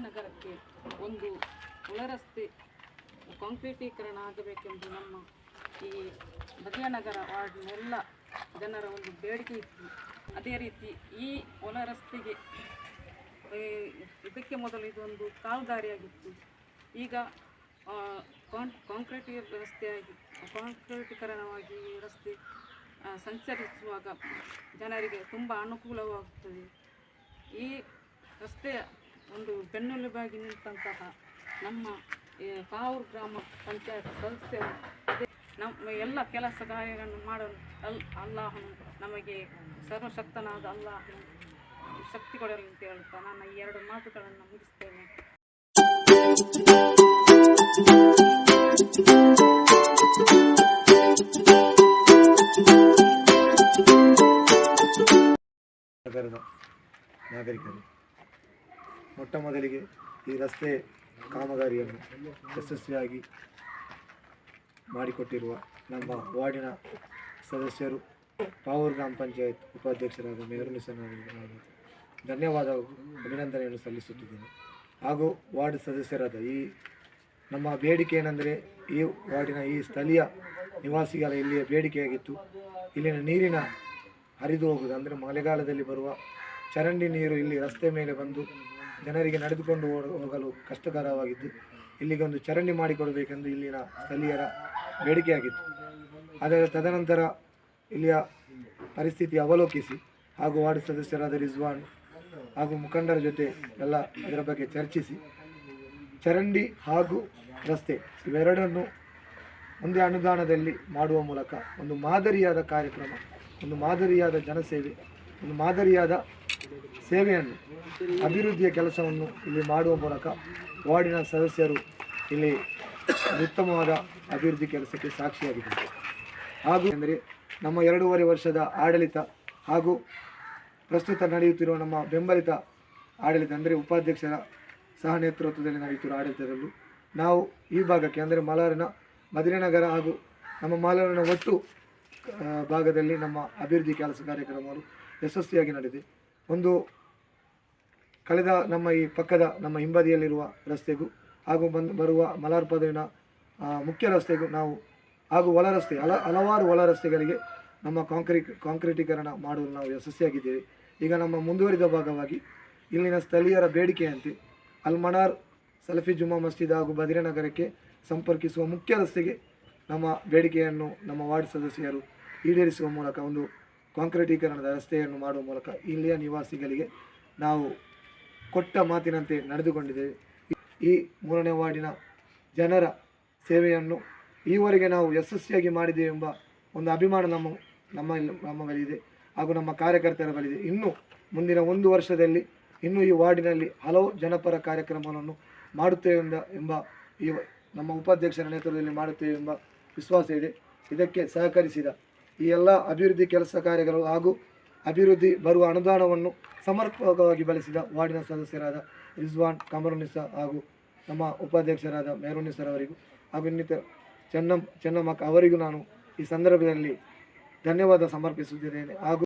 ನಗರಕ್ಕೆ ಒಂದು ಒಳರಸ್ತೆ ಕಾಂಕ್ರೀಟೀಕರಣ ಆಗಬೇಕೆಂದು ನಮ್ಮ ಈ ಬದಿಯ ನಗರ ವಾರ್ಡ್ನ ಎಲ್ಲ ಜನರ ಒಂದು ಬೇಡಿಕೆ ಇತ್ತು. ಅದೇ ರೀತಿ ಈ ಒಳ ರಸ್ತೆಗೆ ಆ, ಇದಕ್ಕೆ ಮೊದಲು ಇದೊಂದು ಕಾಲ್ದಾರಿಯಾಗಿತ್ತು ಈಗ ಕಾಂಕ್ರೀಟ್ ರಸ್ತೆಯಾಗಿ ಕಾಂಕ್ರೀಟೀಕರಣವಾಗಿ ರಸ್ತೆ ಸಂಚರಿಸುವಾಗ ಜನರಿಗೆ ತುಂಬ ಅನುಕೂಲವಾಗುತ್ತದೆ. ಈ ರಸ್ತೆಯ ಒಂದು ಬೆನ್ನೆಲುಬಾಗಿ ನಿಂತಹ ನಮ್ಮ ಕಾವೂರು ಗ್ರಾಮ ಪಂಚಾಯತ್ ಸದಸ್ಯರು ನಮ್ಮ ಎಲ್ಲ ಕೆಲಸ ಕಾರ್ಯಗಳನ್ನು ಮಾಡಲು ಅಲ್, ಅಲ್ಲಾಹನು ನಮಗೆ ಸರ್ವಶಕ್ತನಾದ ಅಲ್ಲಾಹನು ಶಕ್ತಿ ಕೊಡಲಿ ಅಂತ ಹೇಳ್ತಾ ನನ್ನ ಈ ಎರಡು ಮಾತುಗಳನ್ನು ಮುಗಿಸ್ತೇನೆ. ನಾಗರಿಕರು, ಮೊಟ್ಟ ಮೊದಲಿಗೆ ಈ ರಸ್ತೆ ಕಾಮಗಾರಿಯನ್ನು ಯಶಸ್ವಿಯಾಗಿ ಮಾಡಿಕೊಟ್ಟಿರುವ ನಮ್ಮ ವಾರ್ಡಿನ ಸದಸ್ಯರು, ಪಾವೂರು ಗ್ರಾಮ ಪಂಚಾಯತ್ ಉಪಾಧ್ಯಕ್ಷರಾದ ಅವರಿಗೆ ನಾನು ಧನ್ಯವಾದ ಅಭಿನಂದನೆಯನ್ನು ಸಲ್ಲಿಸುತ್ತಿದ್ದೇನೆ. ಹಾಗೂ ವಾರ್ಡ್ ಸದಸ್ಯರಾದ ಈ ನಮ್ಮ ಬೇಡಿಕೆ ಏನೆಂದರೆ ಈ ವಾರ್ಡಿನ ಈ ಸ್ಥಳೀಯ ನಿವಾಸಿಗಳ ಇಲ್ಲಿಯ ಬೇಡಿಕೆಯಾಗಿತ್ತು. ಇಲ್ಲಿನ ನೀರಿನ ಹರಿದು ಹೋಗುವುದು, ಅಂದರೆ ಮಳೆಗಾಲದಲ್ಲಿ ಬರುವ ಚರಂಡಿ ನೀರು ಇಲ್ಲಿ ರಸ್ತೆ ಮೇಲೆ ಬಂದು ಜನರಿಗೆ ನಡೆದುಕೊಂಡು ಹೋಗಲು ಕಷ್ಟಕರವಾಗಿದ್ದು, ಇಲ್ಲಿಗೊಂದು ಚರಂಡಿ ಮಾಡಿಕೊಡಬೇಕೆಂದು ಇಲ್ಲಿನ ಸ್ಥಳೀಯರ ಬೇಡಿಕೆಯಾಗಿತ್ತು. ಅದರ ತದನಂತರ ಇಲ್ಲಿಯ ಪರಿಸ್ಥಿತಿ ಅವಲೋಕಿಸಿ, ಹಾಗೂ ವಾರ್ಡ್ ಸದಸ್ಯರಾದ ರಿಜ್ವಾನ್ ಹಾಗೂ ಮುಖಂಡರ ಜೊತೆ ಎಲ್ಲ ಇದರ ಬಗ್ಗೆ ಚರ್ಚಿಸಿ. ಚರಂಡಿ ಹಾಗೂ ರಸ್ತೆ ಇವೆರಡನ್ನು ಒಂದೇ ಅನುದಾನದಲ್ಲಿ ಮಾಡುವ ಮೂಲಕ ಒಂದು ಮಾದರಿಯಾದ ಕಾರ್ಯಕ್ರಮ, ಒಂದು ಮಾದರಿಯಾದ ಜನಸೇವೆ, ಒಂದು ಮಾದರಿಯಾದ ಸೇವೆಯನ್ನು, ಅಭಿವೃದ್ಧಿಯ ಕೆಲಸವನ್ನು ಇಲ್ಲಿ ಮಾಡುವ ಮೂಲಕ ವಾರ್ಡಿನ ಸದಸ್ಯರು ಇಲ್ಲಿ ಉತ್ತಮವಾದ ಅಭಿವೃದ್ಧಿ ಕೆಲಸಕ್ಕೆ ಸಾಕ್ಷಿಯಾಗಿದ್ದಾರೆ. ಹಾಗೂ ಅಂದರೆ ನಮ್ಮ ಎರಡೂವರೆ ವರ್ಷದ ಆಡಳಿತ ಹಾಗೂ ಪ್ರಸ್ತುತ ನಡೆಯುತ್ತಿರುವ ನಮ್ಮ ಬೆಂಬಲಿತ ಆಡಳಿತ, ಅಂದರೆ ಉಪಾಧ್ಯಕ್ಷರ ಸಹ ನೇತೃತ್ವದಲ್ಲಿ ನಡೆಯುತ್ತಿರುವ ಆಡಳಿತದಲ್ಲೂ ನಾವು ಈ ಭಾಗಕ್ಕೆ, ಅಂದರೆ ಮಲಾರಿನ, ಮದಿರೆನಗರ ಹಾಗೂ ನಮ್ಮ ಮಾಲೂರಿನ ಒಟ್ಟು ಭಾಗದಲ್ಲಿ ನಮ್ಮ ಅಭಿವೃದ್ಧಿ ಕೆಲಸ ಕಾರ್ಯಕ್ರಮಗಳು ಯಶಸ್ವಿಯಾಗಿ ನಡೆದಿದೆ. ಒಂದು ಕಳೆದ ನಮ್ಮ ಈ ಪಕ್ಕದ ನಮ್ಮ ಹಿಂಬದಿಯಲ್ಲಿರುವ ರಸ್ತೆಗೂ ಹಾಗೂ ಬಂದು, ಬರುವ ಮಲಾರ್ ಪದವಿನ ಮುಖ್ಯ ರಸ್ತೆಗೂ ನಾವು ಹಾಗೂ ಒಳ ರಸ್ತೆ ಹಲ ಹಲವಾರು ಒಳ ರಸ್ತೆಗಳಿಗೆ ನಮ್ಮ ಕಾಂಕ್ರೀಟ್, ಕಾಂಕ್ರೀಟೀಕರಣ ಮಾಡಲು ನಾವು ಯಶಸ್ವಿಯಾಗಿದ್ದೇವೆ. ಈಗ ನಮ್ಮ ಮುಂದುವರಿದ ಭಾಗವಾಗಿ ಇಲ್ಲಿನ ಸ್ಥಳೀಯರ ಬೇಡಿಕೆಯಂತೆ ಅಲ್ಮನಾರ್ ಸಲಫಿ ಜುಮಾ ಮಸ್ಜಿದ್ ಹಾಗೂ ಬದಿರನಗರಕ್ಕೆ ಸಂಪರ್ಕಿಸುವ ಮುಖ್ಯ ರಸ್ತೆಗೆ ನಮ್ಮ ಬೇಡಿಕೆಯನ್ನು ನಮ್ಮ ವಾರ್ಡ್ ಸದಸ್ಯರು ಈಡೇರಿಸುವ ಮೂಲಕ ಒಂದು ಕಾಂಕ್ರೀಟೀಕರಣದ ರಸ್ತೆಯನ್ನು ಮಾಡುವ ಮೂಲಕ ಇಲ್ಲಿಯ ನಿವಾಸಿಗಳಿಗೆ ನಾವು ಕೊಟ್ಟ ಮಾತಿನಂತೆ ನಡೆದುಕೊಂಡಿದ್ದೇವೆ. ಈ ಮೂರನೇ ವಾರ್ಡಿನ ಜನರ ಸೇವೆಯನ್ನು ಈವರೆಗೆ ನಾವು ಯಶಸ್ವಿಯಾಗಿ ಮಾಡಿದ್ದೇವೆ ಎಂಬ ಒಂದು ಅಭಿಮಾನ ನಮ್ಮ ನಮ್ಮ ನಮ್ಮ ಬಳಿದೆ ಹಾಗೂ ನಮ್ಮ ಕಾರ್ಯಕರ್ತರ ಬಳಿದೆ ಇನ್ನು ಮುಂದಿನ ಒಂದು ವರ್ಷದಲ್ಲಿ ಇನ್ನೂ ಈ ವಾರ್ಡಿನಲ್ಲಿ ಹಲವು ಜನಪರ ಕಾರ್ಯಕ್ರಮಗಳನ್ನು ಮಾಡುತ್ತೇವೆ ಎಂಬ ಈ ನಮ್ಮ ಉಪಾಧ್ಯಕ್ಷರ ನೇತೃತ್ವದಲ್ಲಿ ಮಾಡುತ್ತೇವೆ ಎಂಬ ವಿಶ್ವಾಸ ಇದೆ. ಇದಕ್ಕೆ ಸಹಕರಿಸಿದ ಈ ಎಲ್ಲ ಅಭಿವೃದ್ಧಿ ಕೆಲಸ ಕಾರ್ಯಗಳು ಹಾಗೂ ಅಭಿವೃದ್ಧಿ ಬರುವ ಅನುದಾನವನ್ನು ಸಮರ್ಪಕವಾಗಿ ಬಳಸಿದ ವಾರ್ಡಿನ ಸದಸ್ಯರಾದ ರಿಜ್ವಾನ್ ಕಮರುನಿಸ ಹಾಗೂ ನಮ್ಮ ಉಪಾಧ್ಯಕ್ಷರಾದ ಮೇರುನಿಸರ್ ಅವರಿಗೂ ಹಾಗೂ ಇನ್ನಿತರ ಚೆನ್ನಮ್ಮ ಚೆನ್ನಮ್ಮಕ್ಕ ಅವರಿಗೂ ನಾನು ಈ ಸಂದರ್ಭದಲ್ಲಿ ಧನ್ಯವಾದ ಸಮರ್ಪಿಸುತ್ತಿದ್ದೇನೆ. ಹಾಗೂ